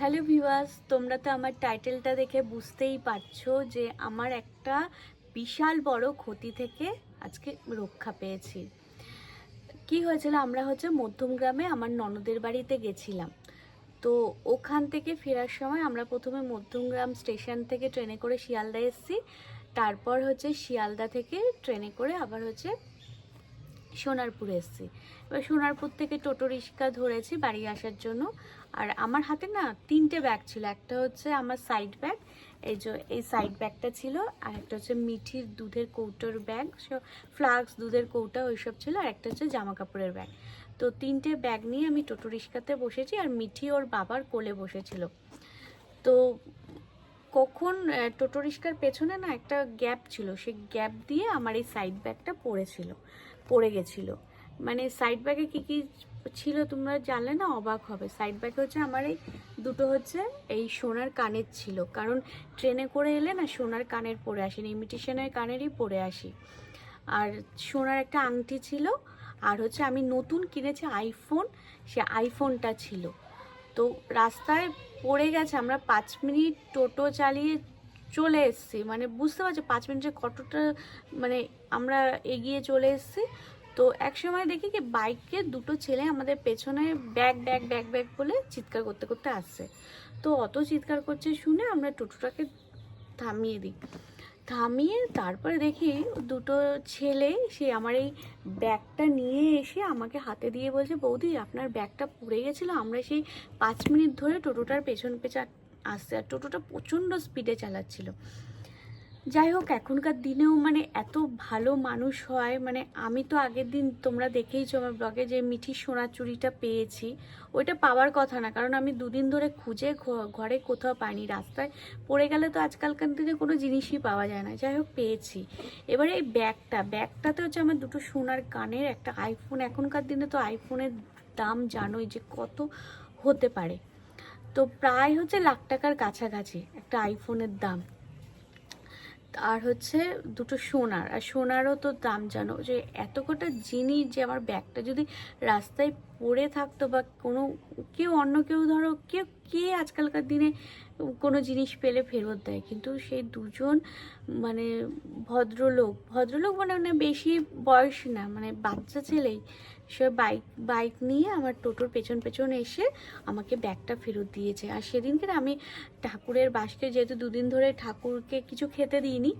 Hello viewers, তোমরা তো আমার টাইটেলটা দেখে বুঝতেই পারছ যে আমার একটা বিশাল বড় ক্ষতি থেকে আজকে রক্ষা পেয়েছি। কি হয়েছিল, আমরা হচ্ছে মধ্যমগ্রামে আমার ননদের বাড়িতে গেছিলাম। তো ওখান থেকে ফেরার সময় আমরা প্রথমে মধ্যমগ্রাম স্টেশন থেকে ট্রেনে করে শিয়ালদা এসেছি। তারপর হচ্ছে শিয়ালদা থেকে ট্রেনে করে আবার হচ্ছে সোনারপুর এসেছি। এবার সোনারপুর থেকে টোটো রিক্সা ধরেছি বাড়ি আসার জন্য। আর আমার হাতে না তিনটে ব্যাগ ছিল। একটা হচ্ছে আমার সাইড ব্যাগ এই যে এই সাইড ব্যাগটা ছিল। আর একটা হচ্ছে মিঠির দুধের কৌটোর ব্যাগ ফ্লাক্স, দুধের কৌটা, ওইসব ছিল। আর একটা হচ্ছে জামা কাপড়ের ব্যাগ তো তিনটে ব্যাগ নিয়ে আমি টোটো রিক্সাতে বসেছি আর মিঠি ওর বাবার কোলে বসেছিল। তো কখন টোটো রিক্সার পেছনে না একটা গ্যাপ ছিল। সেই গ্যাপ দিয়ে আমার এই সাইড ব্যাগটা পড়েছিল। পড়ে গেছিল। মানে সাইড ব্যাগে কি কি ছিল তোমরা জানলে না অবাক হবে। সাইড ব্যাগে হচ্ছে আমার এই দুটো হচ্ছে এই সোনার কানের ছিল। কারণ ট্রেনে করে এলে না সোনার কানের পরে আসি ইমিটেশনের কানেরই পরে আসি। আর সোনার একটা আংটি ছিল, আর হচ্ছে আমি নতুন কিনেছি আইফোন সে আইফোনটা ছিল। তো রাস্তায় পড়ে গেছে, আমরা পাঁচ মিনিট টোটো চালিয়ে চলে এসেছি। মানে বুঝতে পারছি, পাঁচ মিনিটে কতটা মানে আমরা এগিয়ে চলে এসেছি। তো এক সময় দেখি কি, বাইকে দুটো ছেলে আমাদের পেছনে ব্যাগ ব্যাগ ব্যাগ ব্যাগ বলে চিৎকার করতে করতে আসছে। তো অত চিৎকার করছে শুনে আমরা টোটোটাকে থামিয়ে দিই। থামিয়ে তারপরে দেখি দুটো ছেলে, সে আমার এই ব্যাগটা নিয়ে এসে আমাকে হাতে দিয়ে বলছে, বৌদি, আপনার ব্যাগটা পড়ে গেছিল, আমরা সেই পাঁচ মিনিট ধরে টোটোটার পেছন পেছন আসছে আর টোটোটা প্রচণ্ড স্পিডে চালাচ্ছিল। যাই হোক, এখনকার দিনেও মানে এত ভালো মানুষ হয় মানে আমি তো আগের দিন তোমরা দেখেইছো আমার ব্লগে যে মিঠি সোনার চুরিটা পেয়েছি, ওইটা পাওয়ার কথা না, কারণ আমি দুদিন ধরে খুঁজে ঘরে কোথাও পাইনি, রাস্তায় পড়ে গেলে তো আজকালকার দিনে কোনো জিনিসই পাওয়া যায় না। যাই হোক, পেয়েছি। এবারে এই ব্যাগটা, ব্যাগটাতে হচ্ছে আমার দুটো সোনার কানের, একটা আইফোন এখনকার দিনে তো আইফোনের দাম জানোই যে কত হতে পারে। তো প্রায় হচ্ছে লাখ টাকার কাছাকাছি একটা আইফোনের দাম। আর হচ্ছে দুটো সোনার, আর সোনারও তো দাম জানো যে এত কটা জিনিস যে আমার ব্যাগটা যদি রাস্তায় পড়ে থাকতো বা কোনো কেউ অন্য কেউ ধরো, কেউ কে আজকালকার দিনে কোনো জিনিস পেলে ফেরত দেয়। কিন্তু সেই দুজন মানে ভদ্রলোক ভদ্রলোক মানে মানে বেশি বয়স না মানে বাচ্চা ছেলেই সে বাইক বাইক নিয়ে আমার টোটোর পেছন পেছন এসে আমাকে ব্যাগটা ফেরত দিয়েছে। আর সেদিনকে আমি ঠাকুরের বাসকে যেহেতু দুদিন ধরে ঠাকুরকে কিছু খেতে দিইনি,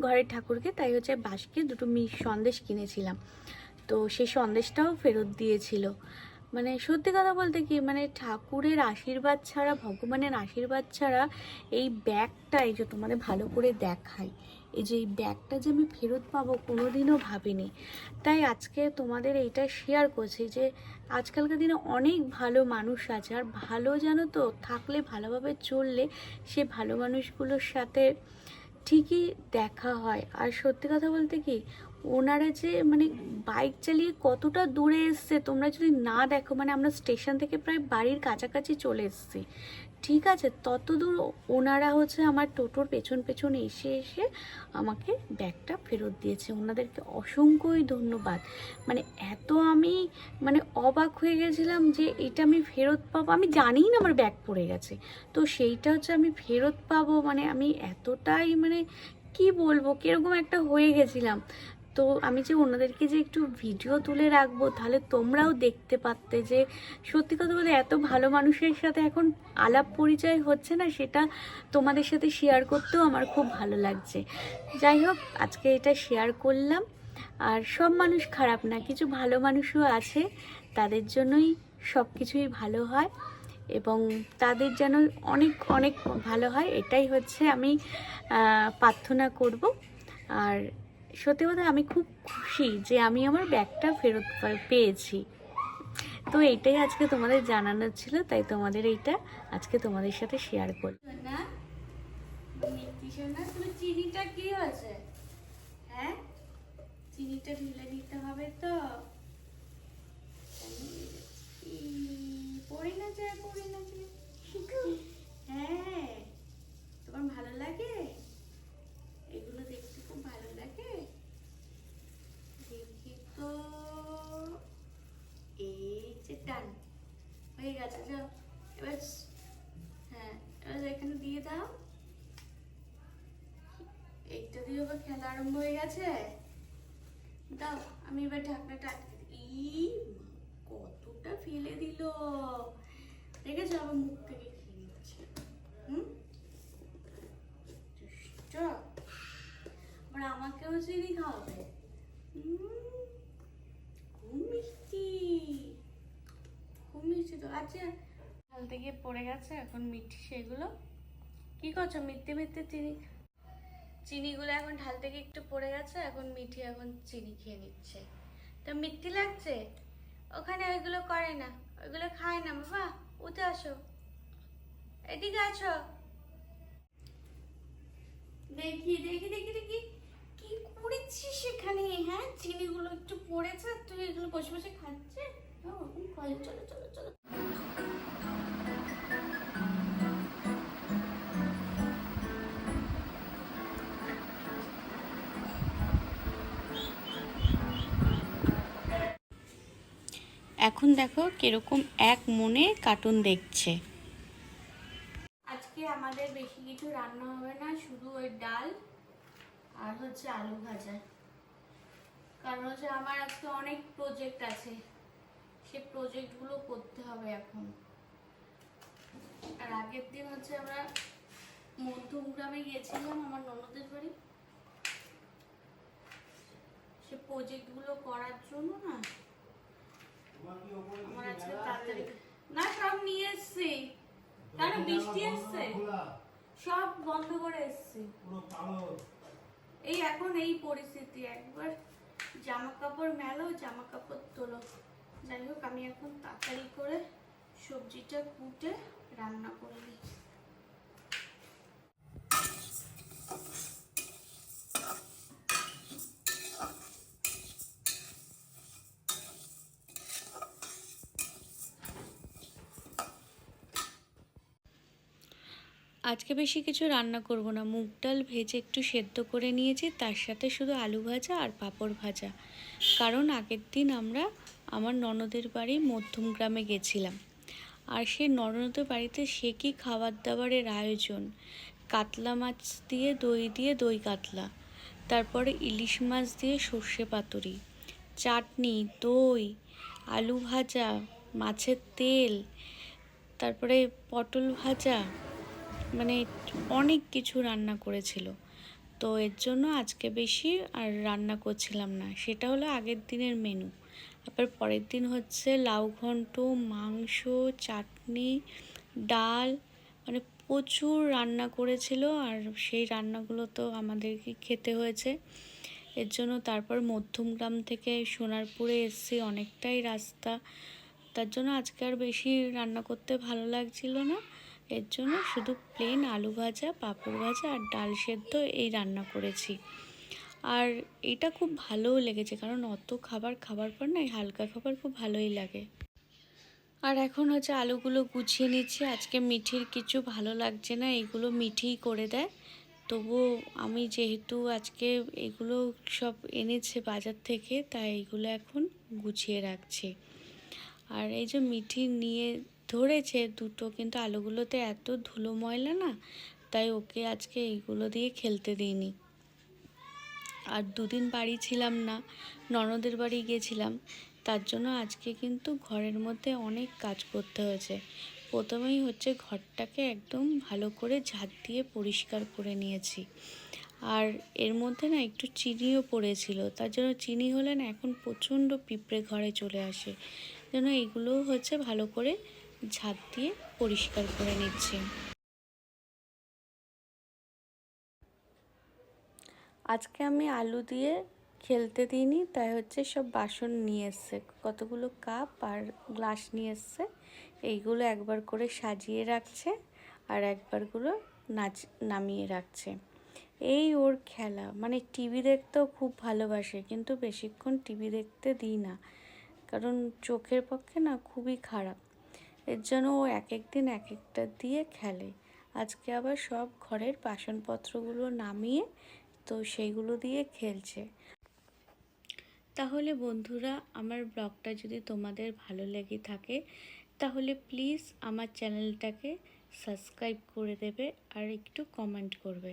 ঘরের ঠাকুরকে, তাই হচ্ছে বাসকে দুটো মি সন্দেশ কিনেছিলাম। তো সেই সন্দেশটাও ফেরত দিয়েছিল। মানে সত্যি কথা বলতে কি মানে ঠাকুরের আশীর্বাদ ছাড়া, ভগবানের আশীর্বাদ ছাড়া এই ব্যাগটাই যে তোমাদের ভালো করে দেখাই এই যে এই ব্যাগটা যে আমি ফেরত পাবো কোনো দিনও ভাবিনি। তাই আজকে তোমাদের এইটা শেয়ার করছি যে, আজকালকার দিনে অনেক ভালো মানুষ আছে, আর ভালো জানো তো, থাকলে ভালোভাবে চললে সে ভালো মানুষগুলোর সাথে ঠিকই দেখা হয়। আর সত্যি কথা বলতে কি ওনারা যে মানে বাইক চালিয়ে কতটা দূরে এসছে, তোমরা যদি না দেখো মানে আমরা স্টেশন থেকে প্রায় বাড়ির কাছাকাছি চলে এসেছি। ঠিক আছে তত দূর ওনারা হচ্ছে আমার টোটোর পেছন পেছন এসে এসে আমাকে ব্যাগটা ফেরত দিয়েছে। ওনাদেরকে অসংখ্যই ধন্যবাদ। মানে এত আমি মানে অবাক হয়ে গেছিলাম যে এটা আমি ফেরত পাবো। আমি জানিই না আমার ব্যাগ পড়ে গেছে। তো সেইটা হচ্ছে আমি ফেরত পাবো মানে আমি এতটাই মানে কি বলব, কীরকম একটা হয়ে গেছিলাম। তো আমি যে ওনাদেরকে যে একটু ভিডিও তুলে রাখব, তাহলে তোমরাও দেখতে পারতে যে সত্যি কথা বলতে এত ভালো মানুষের সাথে এখন আলাপ পরিচয় হচ্ছে না, সেটা তোমাদের সাথে শেয়ার করতেও আমার খুব ভালো লাগছে। যাই হোক, আজকে এটা শেয়ার করলাম। আর সব মানুষ খারাপ না, কিছু ভালো মানুষও আছে, তাদের জন্যই সব কিছুই ভালো হয় এবং তাদের যেন অনেক অনেক ভালো হয়, এটাই হচ্ছে আমি প্রার্থনা করব। আর সত্যি কথা আমি খুব খুশি যে আমি আমার ব্যাগটা ফেরত পেয়েছি। তো এইটাই আজকে তোমাদের জানানোর ছিল, তাই তোমাদের এইটা আজকে তোমাদের সাথে শেয়ার তুমি চিনিটা কি হ্যাঁ? চিনিটা ঢেলে হবে তো। পড়ে না যায় পড়ে না যায় হ্যাঁ তোমার ভালো লাগে এগুলো দেখতে খুব ভালো লাগে দেখি তো এই যে ডান হয়ে গেছে যাও এবার দাও দিয়ে আবার খেলা আরম্ভ হয়ে গেছে? দাও, আমি এবার ঢাকনাটা ই কতটা ফেলে দিল। দেখেছ? আবার মুখ থেকে খেয়ে নিচ্ছে। হুম। আবার আমাকেও চিনি খাওয়াবে। খুব মিষ্টি। খুব মিষ্টি তো। আচ্ছা হাল থেকে পড়ে গেছে এখন মিষ্টি সেগুলো। কি করছ? মিথ্যে মিথ্যে চিনি চিনিগুলো এখন ঢাল থেকে একটু পড়ে গেছে এখন মিঠি এখন চিনি খেয়ে নিচ্ছে। তো মিথ্যে লাগছে? ওখানে ওইগুলো করে না ওইগুলো খায় না বাবা উঠে আসো। এদিকে আছো? দেখি দেখি দেখি দেখি। কি করেছিস সেখানে হ্যাঁ চিনিগুলো একটু পড়েছে তুই এগুলো বসে বসে খাচ্ছে ও, চলো চলো চলো। এখন দেখো কীরকম এক মনে কার্টুন দেখছে। আজকে আমাদের বেশি কিছু রান্না হবে না, শুধু ওই ডাল আর হচ্ছে আলু ভাজা। কারণ হচ্ছে আমার আজকে অনেক প্রজেক্ট আছে, সে প্রজেক্টগুলো করতে হবে এখন। আর আগের দিন হচ্ছে আমরা মধ্যম গ্রামে গিয়েছিলাম আমার ননদের বাড়ি। সে প্রজেক্টগুলো করার জন্য না আমার আজকে তাড়াতাড়ি না সব নিয়ে এসছি। কারণ বৃষ্টি এসছে? সব বন্ধ করে এসছি। এই এখন এই পরিস্থিতি। একবার জামা কাপড় মেলো জামা কাপড় তোলো। যাই হোক আমি এখন তাড়াতাড়ি করে সবজিটা কুটে রান্না করে আজকে বেশি কিছু রান্না করব না। মুগ ডাল ভেজে একটু সেদ্ধ করে নিয়েছি, তার সাথে শুধু আলু ভাজা আর পাঁপড় ভাজা। কারণ আগের দিন আমরা আমার ননদের বাড়ি মধ্যম গ্রামে গেছিলাম। আর সেই ননদের বাড়িতে সে কি খাবার দাবারের আয়োজন? কাতলা মাছ দিয়ে দই দিয়ে দই কাতলা, তারপরে ইলিশ মাছ দিয়ে সর্ষে পাতুরি, চাটনি, দই, আলু ভাজা, মাছের তেল, তারপরে পটল ভাজা মানে অনেক কিছু রান্না করেছিল। তো এর জন্য আজকে বেশি আর রান্না করছিলাম না। সেটা হলো আগের দিনের মেনু তারপর পরের দিন হচ্ছে লাউ ঘন্ট, মাংস, চাটনি, ডাল মানে প্রচুর রান্না করেছিল আর সেই রান্নাগুলো তো আমাদেরকে খেতে হয়েছে। এর জন্য তারপর মধ্যমগ্রাম থেকে সোনারপুরে এসেছি অনেকটাই রাস্তা। তার জন্য আজকে আর বেশি রান্না করতে ভালো লাগছিল না। এর জন্য শুধু প্লেন আলু ভাজা, পাঁপড় ভাজা আর ডাল সেদ্ধ এই রান্না করেছি। আর এটা খুব ভালোও লেগেছে কারণ অত খাবার খাবার পর না হালকা খাবার খুব ভালোই লাগে। আর এখন হচ্ছে আলুগুলো গুছিয়ে নিচ্ছি। আজকে মিঠির কিছু ভালো লাগছে না, এগুলো মিঠিই করে দেয়। তবু আমি যেহেতু আজকে এগুলো সব এনেছে বাজার থেকে, তাই এগুলো এখন গুছিয়ে রাখছি। আর এই যে মিঠি নিয়ে ধরেছে, দুটো কিন্তু আলুগুলোতে এত ধুলো ময়লা না, তাই ওকে আজকে এইগুলো দিয়ে খেলতে দিইনি। আর দুদিন বাড়ি ছিলাম না, ননদের বাড়ি গেছিলাম, তার জন্য আজকে কিন্তু ঘরের মধ্যে অনেক কাজ করতে হয়েছে। প্রথমেই হচ্ছে ঘরটাকে একদম ভালো করে ঝাঁট দিয়ে পরিষ্কার করে নিয়েছি। আর এর মধ্যে না একটু চিনিও পড়েছিল, তার জন্য চিনি হলে না এখন প্রচণ্ড পিঁপড়ে ঘরে চলে আসে। যেন এগুলোও হচ্ছে ভালো করে ঝাঁট দিয়ে পরিষ্কার করে নিচ্ছি। আজকে আমি আলু দিয়ে খেলতে দিইনি, তাই হচ্ছে সব বাসন নিয়ে এসছে। কতগুলো কাপ আর গ্লাস নিয়ে এসছে, এইগুলো একবার করে সাজিয়ে রাখছে আর একবারগুলো নাচ, নামিয়ে রাখছে। এই ওর খেলা মানে টিভি দেখতেও খুব ভালোবাসে, কিন্তু বেশিক্ষণ টিভি দেখতে দিই না, কারণ চোখের পক্ষে না খুবই খারাপ। এর জন্য ও এক এক দিন এক একটা দিয়ে খেলে। আজকে আবার সব ঘরের বাসনপত্রগুলো নামিয়ে তো সেইগুলো দিয়ে খেলছে। তাহলে বন্ধুরা, আমার ব্লগটা যদি তোমাদের ভালো লেগে থাকে, তাহলে প্লিজ আমার চ্যানেলটাকে সাবস্ক্রাইব করে দেবে আর একটু কমেন্ট করবে।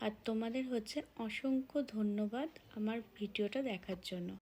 আর তোমাদের হচ্ছে অসংখ্য ধন্যবাদ আমার ভিডিওটা দেখার জন্য।